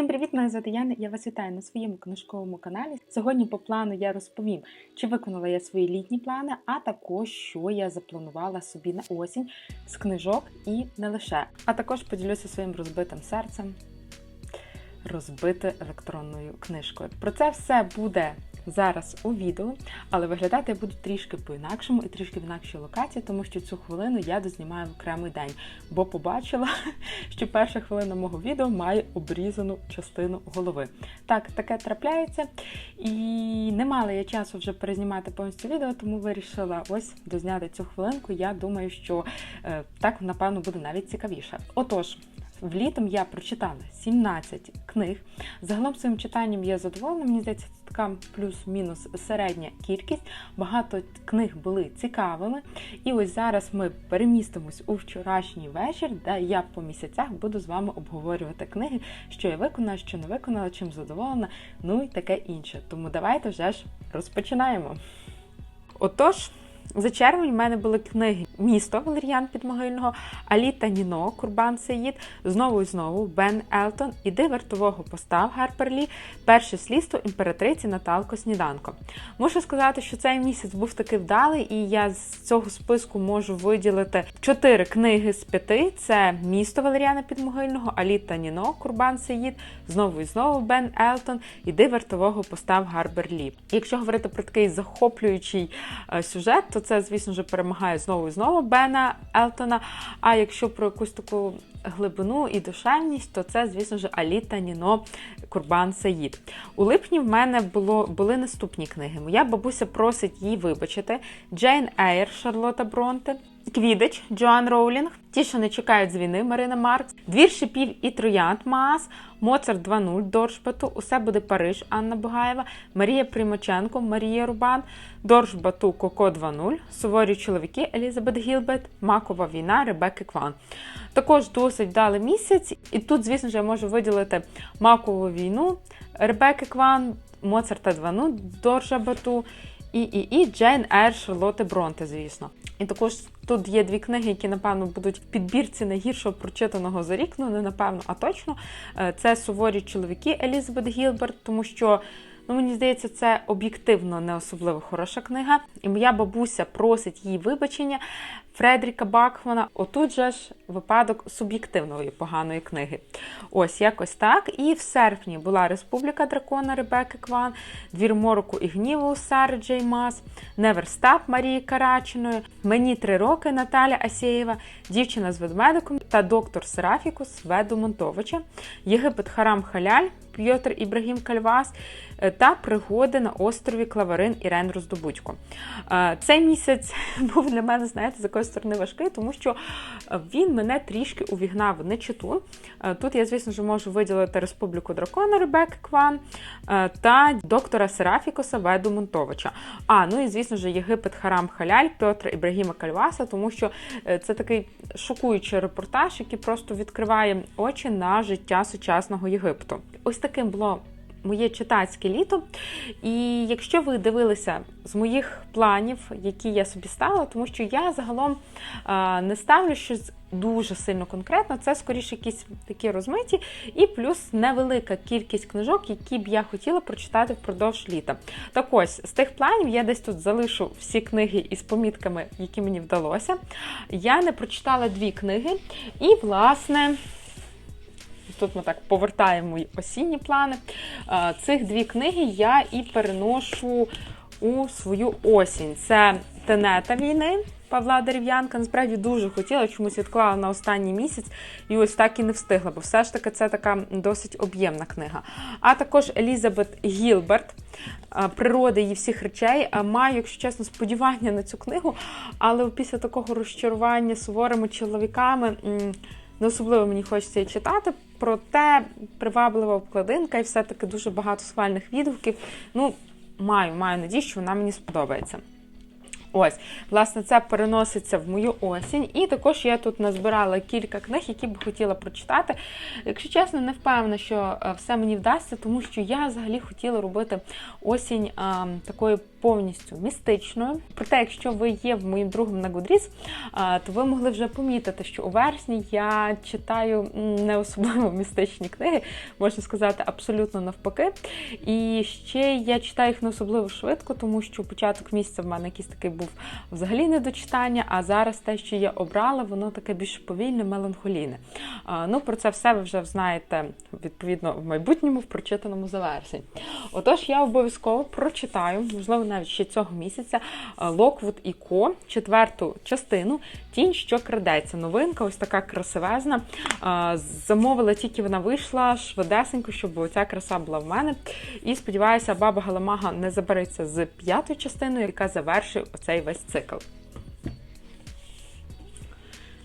Всім привіт! Мене звати Яна. Я вас вітаю на своєму книжковому каналі. Сьогодні по плану я розповім, чи виконала я свої літні плани, а також що я запланувала собі на осінь з книжок і не лише. А також поділюся своїм розбитим серцем, розбити електронною книжкою. Про це все буде зараз у відео, але виглядати я буду трішки по-інакшому і трішки в інакшій локації, тому що цю хвилину я дознімаю в окремий день, бо побачила, що перша хвилина мого відео має обрізану частину голови. Так, таке трапляється. І не мала я часу вже перезнімати повністю відео, тому вирішила ось дозняти цю хвилинку. Я думаю, що е, так, напевно, буде навіть цікавіше. Отож. Влітом я прочитала 17 книг. Загалом своїм читанням я задоволена. Мені здається, така плюс-мінус середня кількість. Багато книг були цікавими. І ось зараз ми перемістимось у вчорашній вечір, де я по місяцях буду з вами обговорювати книги, що я виконала, що не виконала, чим задоволена, ну і таке інше. Тому давайте вже ж розпочинаємо. Отож. За червень в мене були книги Місто Валеріан Підмогильного, Аліта Ніно, Курбан Саїд, знову і знову Бен Елтон, Іди вартового постав Гарперлі, Перше слідство імператриці Наталко Сніданко. Мушу сказати, що цей місяць був таки вдалий, і я з цього списку можу виділити чотири книги з п'яти: це Місто Валеріана Підмогильного, Аліта Ніно, Курбан Саїд, знову і знову Бен Елтон, Іди вартового постав Гарберлі. Якщо говорити про такий захоплюючий е, сюжет, то це, звісно ж, перемагає знову і знову Бена Елтона. А якщо про якусь таку глибину і душевність, то це, звісно ж, Аліта Ніно Курбан Саїд. У липні в мене було, були наступні книги. Моя бабуся просить її вибачити: Джейн Ейр Шарлота Бронте. Квідич Джоан Роулінг, ті, що не чекають з війни Марина Маркс, Двір шипів і троянд Маас, Моцарт 2.0 Доржбату, Усе буде Париж Анна Бугаєва, Марія Примаченко, Марія Рубан, Доржбату Коко 2.0, Суворі чоловіки Елізабет Гілбет, Макова війна Ребекки Кван. Також досить вдалий місяць, і тут, звісно ж, я можу виділити Макову війну, Ребекки Кван, Моцарта 2.0 Доржбату і і, і Джейн Ейр Шарлоти Бронте, звісно. І також тут є дві книги, які, напевно, будуть в підбірці найгіршого прочитаного за рік, ну не напевно, а точно. Це суворі чоловіки Елізабет Гілберт, тому що. Ну, мені здається, це об'єктивно не особливо хороша книга. І моя бабуся просить її вибачення Фредріка Бакмана. Отут же ж випадок суб'єктивної поганої книги. Ось якось так. І в серпні була Республіка Дракона Ребекки Кван, Двір мороку і гніву Сари Джей Мас, Неверстап Марії Карачиної, Мені три роки Наталя Асєєва, Дівчина з ведмедиком та доктор Серафікус Веду Монтовича, Єгипет Харам Халяль. П'єтр Ібрагім Кальвас та пригоди на острові Клаварин Ірен Роздобудько. Цей місяць був для мене, знаєте, з якоїсь сторони важкий, тому що він мене трішки увігнав в нечиту. Тут я, звісно ж, можу виділити Республіку Дракона Ребекки Кван та доктора Серафікоса Веду Монтовича. А, ну і, звісно ж, Єгипет Харам Халяль Петра Ібрагіма Кальваса, тому що це такий шокуючий репортаж, який просто відкриває очі на життя сучасного Єгипту. Ось таким було моє читацьке літо. І якщо ви дивилися з моїх планів, які я собі ставила, тому що я загалом не ставлю щось дуже сильно конкретно, це скоріше якісь такі розмиті, і плюс невелика кількість книжок, які б я хотіла прочитати впродовж літа. Так ось, з тих планів я десь тут залишу всі книги із помітками, які мені вдалося. Я не прочитала дві книги, і, власне. Тут ми так повертаємо осінні плани. Цих дві книги я і переношу у свою осінь. Це Тенета війни Павла Дерев'янка. Насправді дуже хотіла, чомусь відклала на останній місяць і ось так і не встигла, бо все ж таки це така досить об'ємна книга. А також Елізабет Гілберт. Природи її всіх речей. Маю, якщо чесно, сподівання на цю книгу, але після такого розчарування суворими чоловіками не особливо мені хочеться її читати. Проте приваблива обкладинка і все-таки дуже багато схвальних відгуків. Ну, маю, маю надію, що вона мені сподобається. Ось, власне, це переноситься в мою осінь. І також я тут назбирала кілька книг, які б хотіла прочитати. Якщо чесно, не впевнена, що е, все мені вдасться, тому що я взагалі хотіла робити осінь а, такою повністю містичною. Проте, якщо ви є в моїм другом на Goodreads, то ви могли вже помітити, що у вересні я читаю не особливо містичні книги, можна сказати, абсолютно навпаки. І ще я читаю їх не особливо швидко, тому що початок місяця в мене якийсь такий був взагалі не до читання, а зараз те, що я обрала, воно таке більш повільне, меланхолійне. Ну, про це все ви вже знаєте відповідно в майбутньому в прочитаному за версії. Отож, я обов'язково прочитаю, можливо, навіть ще цього місяця Локвуд і Ко, четверту частину Тінь, що крадеться. Новинка, ось така красивезна. Замовила тільки вона вийшла швидесенько, щоб оця краса була в мене. І сподіваюся, баба Галамага не забереться з п'ятою частиною, яка завершує оцей весь цикл.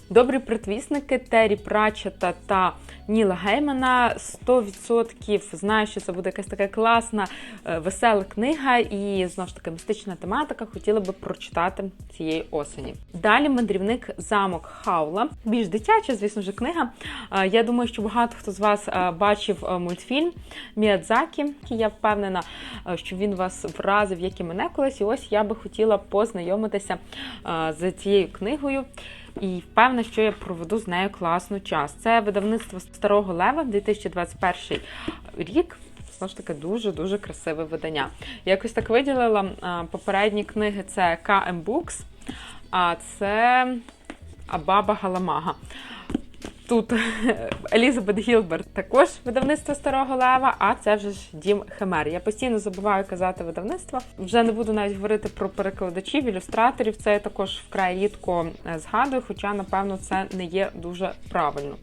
Добрі притвісники Террі Пратчета та Ніла Геймана 100% знаю, що це буде якась така класна, е, весела книга і знову ж таки містична тематика. Хотіла би прочитати цієї осені. Далі мандрівник замок Хаула. Більш дитяча, звісно ж, книга. Е, Я думаю, що багато хто з вас е, бачив мультфільм Міядзакі. Я впевнена, що він вас вразив, як і мене колись. І ось я би хотіла познайомитися з цією книгою. І впевнена, що я проведу з нею класний час. Це видавництво Старого Лева 2021 рік. Знову ж таки, дуже-дуже красиве видання. Я якось так виділила попередні книги: це KM Books, а це Абаба Галамага. Тут Елізабет Гілберт також видавництво Старого Лева, а це вже ж Дім Химер. Я постійно забуваю казати видавництво. Вже не буду навіть говорити про перекладачів, ілюстраторів. Це я також вкрай рідко е, згадую, хоча, напевно, це не є дуже правильно.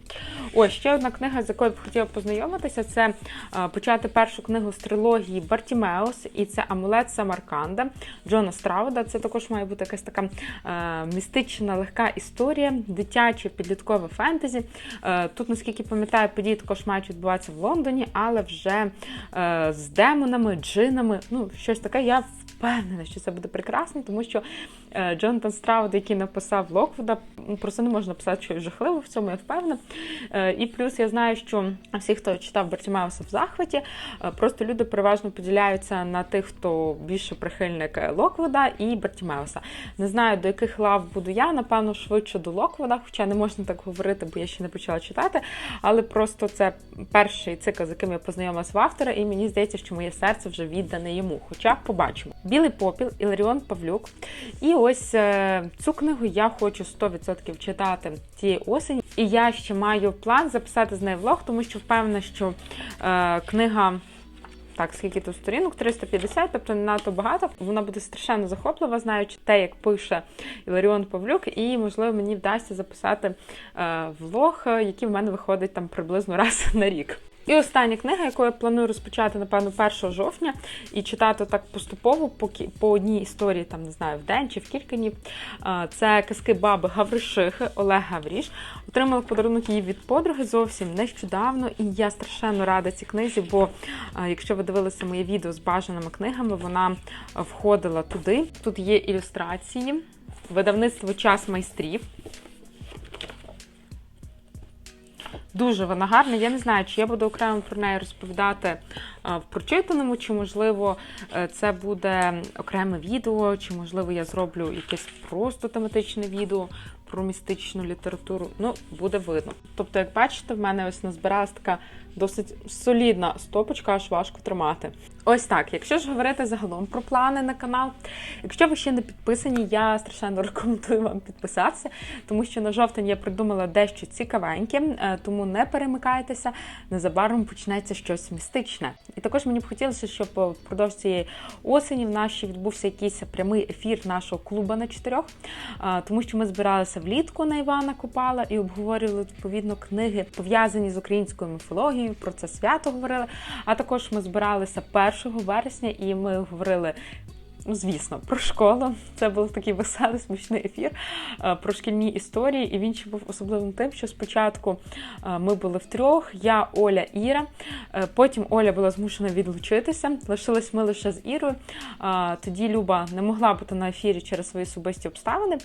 Ось ще одна книга, з якою б хотіла познайомитися, це е, почати першу книгу з трилогії Бартімеус, і це Амулет Самарканда Джона Страуда. Це також має бути якась така е, містична, легка історія, дитяче підліткове фентезі. Е, Тут, наскільки пам'ятаю, події також мають відбуватися в Лондоні, але вже е, з демонами, джинами. Ну, щось таке. Я впевнена, що це буде прекрасно, тому що е, Джонатан Страуд, який написав Локвуда, ну, просто не можна писати щось жахливе в цьому, я впевнена. Е, І плюс я знаю, що всі, хто читав Бартімеуса в захваті, е, просто люди переважно поділяються на тих, хто більше прихильник Локвуда і Бартімеуса. Не знаю, до яких лав буду я, напевно, швидше до Локвуда, хоча не можна так говорити, бо я ще не почала читати. Але просто це перший цикл, з яким я познайомилася в автора, і мені здається, що моє серце вже віддане йому. Хоча побачимо. Білий попіл, Іларіон Павлюк. І ось е, цю книгу я хочу 100% читати цієї осені. І я ще маю план записати з нею влог, тому що впевнена, що е, книга. Так, скільки тут сторінок? 350, тобто не надто багато. Вона буде страшенно захоплива, знаючи те, як пише Іларіон Павлюк, і можливо мені вдасться записати е, влог, е, який в мене виходить там приблизно раз на рік. І остання книга, яку я планую розпочати, напевно, 1 жовтня і читати так поступово по, по одній історії, там не знаю, в день чи в кілька днів. Це казки баби Гавришихи Олег Гавріш. Отримала подарунок її від подруги зовсім нещодавно, і я страшенно рада цій книзі, бо якщо ви дивилися моє відео з бажаними книгами, вона входила туди. Тут є ілюстрації, видавництво час майстрів. Дуже вона гарна. Я не знаю, чи я буду окремо про неї розповідати е, в прочитаному, чи можливо е, це буде окреме відео, чи можливо я зроблю якесь просто тематичне відео про містичну літературу. Ну, буде видно. Тобто, як бачите, в мене ось назбиралась така досить солідна стопочка, аж важко тримати. Ось так. Якщо ж говорити загалом про плани на канал, якщо ви ще не підписані, я страшенно рекомендую вам підписатися, тому що на жовтень я придумала дещо цікавеньке, е, тому не перемикайтеся. Незабаром почнеться щось містичне. І також мені б хотілося, щоб впродовж цієї осені в ще відбувся якийсь прямий ефір нашого клубу на чотирьох, е, тому що ми збиралися влітку на Івана Купала і обговорювали відповідно книги, пов'язані з українською міфологією. Про це свято говорили. А також ми збиралися 1 вересня, і ми говорили. Ну, звісно, про школу. Це був такий веселий, смішний ефір е, про шкільні історії. І він ще був особливим тим, що спочатку е, ми були втрьох, я, Оля, Іра. Е, Потім Оля була змушена відлучитися. Лишились ми лише з Ірою. Тоді Люба не могла бути на ефірі через свої особисті обставини.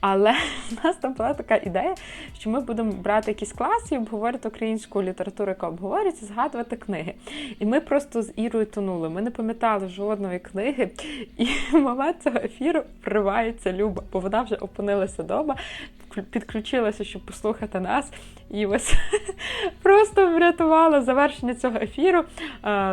Але в нас там була така ідея, що ми будемо брати якийсь клас і обговорювати українську літературу, яка обговорюється, згадувати книги. І ми просто з Ірою тонули. Ми не пам'ятали жодної книги. І в цього ефіру вривається Люба, бо вона вже опинилася вдома, підключилася, щоб послухати нас. І ось просто врятувала завершення цього ефіру, е,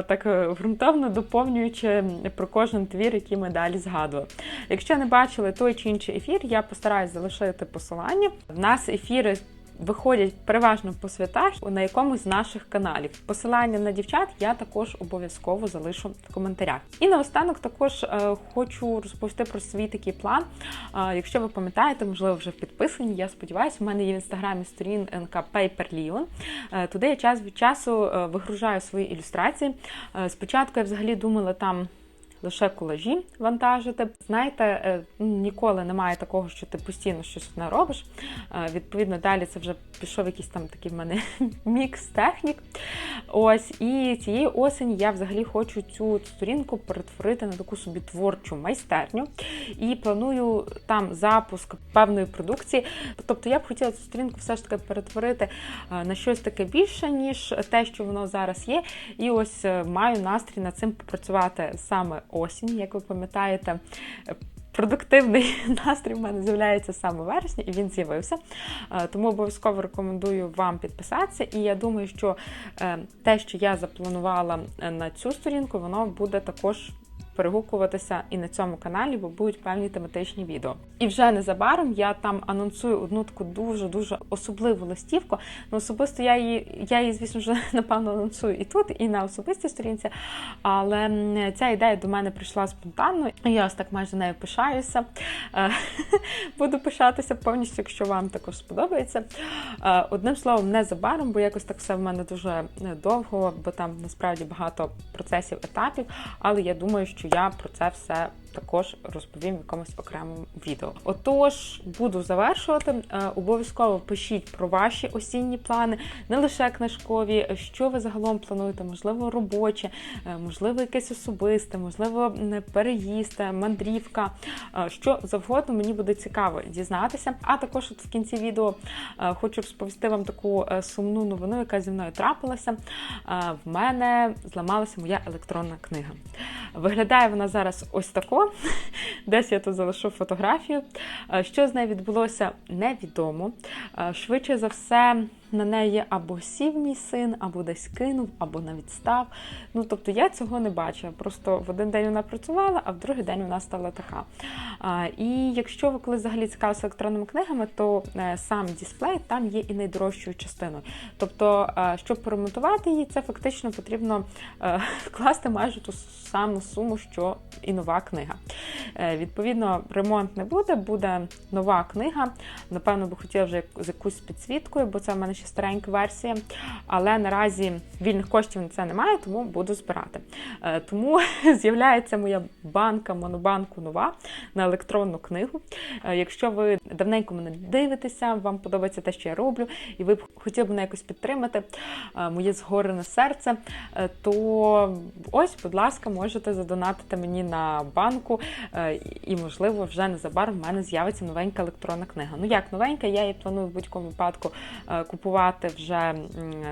так е, ґрунтовно доповнюючи про кожен твір, який ми далі згадували. Якщо не бачили той чи інший ефір, я постараюсь залишити посилання. В нас ефіри виходять переважно по святах на якомусь з наших каналів. Посилання на дівчат я також обов'язково залишу в коментарях. І наостанок також е, хочу розповісти про свій такий план. Е, якщо ви пам'ятаєте, можливо, вже підписані, я сподіваюся, в мене є в інстаграмі сторінка Paper Leon. Е, туди я час від часу вигружаю свої ілюстрації. Спочатку я взагалі думала там лише колажі вантажити. Знаєте, е, ну, ніколи немає такого, що ти постійно щось не робиш. Е, Відповідно, далі це вже пішов якийсь там такий в мене мікс технік. Ось, і цієї осені я взагалі хочу цю сторінку перетворити на таку собі творчу майстерню. І планую там запуск певної продукції. Тобто я б хотіла цю сторінку все ж таки перетворити е, на щось таке більше, ніж те, що воно зараз є. І ось маю настрій над цим попрацювати саме осінь, як ви пам'ятаєте. Продуктивний настрій в мене з'являється саме в вересні, і він з'явився. Е, Тому обов'язково рекомендую вам підписатися. І я думаю, що е, те, що я запланувала е, на цю сторінку, воно буде також перегукуватися і на цьому каналі, бо будуть певні тематичні відео. І вже незабаром я там анонсую одну таку дуже дуже особливу листівку. Ну особисто я її, я її, звісно, вже напевно анонсую і тут, і на особистій сторінці. Але ця ідея до мене прийшла спонтанно. Я ось так майже нею пишаюся. Е, Буду пишатися повністю, якщо вам також сподобається. Е, Одним словом, незабаром, бо якось так все в мене дуже е, довго, бо там насправді багато процесів, етапів. Але я думаю, що я про це все також розповім в якомусь окремому відео. Отож, буду завершувати. Е, Обов'язково пишіть про ваші осінні плани, не лише книжкові, що ви загалом плануєте, можливо, робоче, е, можливо, якесь особисте, можливо, переїзд, мандрівка, е, що завгодно мені буде цікаво дізнатися. А також от в кінці відео хочу розповісти вам таку сумну новину, яка зі мною трапилася. В мене зламалася моя електронна книга. Виглядає вона зараз ось тако. Десь я тут залишу фотографію. Е, Що з нею відбулося, невідомо. Е, Швидше за все, на неї або сів мій син, або десь кинув, або навіть став. Ну тобто я цього не бачила. Просто в один день вона працювала, а в другий день вона стала така. А, І якщо ви коли взагалі цікавилися електронними книгами, то е, сам дисплей там є і найдорожчою частиною. Тобто, е, щоб поремонтувати її, це фактично потрібно е, вкласти майже ту саму суму, що і нова книга. Е, Відповідно, ремонт не буде, буде нова книга. Напевно, би хотіла вже з якусь підсвіткою, бо це в мене ще старенька версія. Але наразі вільних коштів на це немає, тому буду збирати. Е, Тому з'являється моя банка монобанку нова на електронну книгу. Е, Якщо ви давненько мене дивитеся, вам подобається те, що я роблю, і ви б хотіли б мене якось підтримати, е, моє згорене серце, то ось, будь ласка, можете задонатити мені на банку, і, можливо, вже незабаром в мене з'явиться новенька електронна книга. Ну як новенька, я її планую в будь-якому випадку е, купувати вже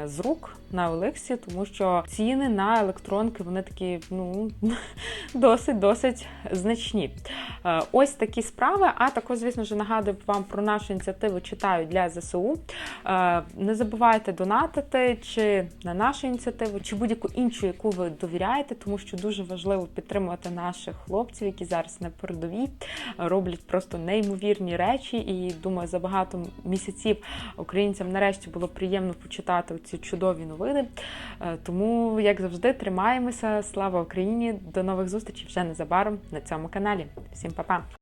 з рук на Олексі, тому що ціни на електронки вони такі ну досить досить значні. Е, Ось такі справи. А також, звісно ж, нагадую вам про нашу ініціативу читаю для ЗСУ. Е, Не забувайте донатити чи на нашу ініціативу, чи будь-яку іншу, яку ви довіряєте, тому що дуже важливо підтримувати наших хлопців, які зараз на передовій роблять просто неймовірні речі. І думаю, за багато місяців українцям нарешті було приємно почитати ці чудові новини. Е, Тому, як завжди, тримаємося. Слава Україні! До нових зустрічей вже незабаром на цьому каналі. Всім па-па!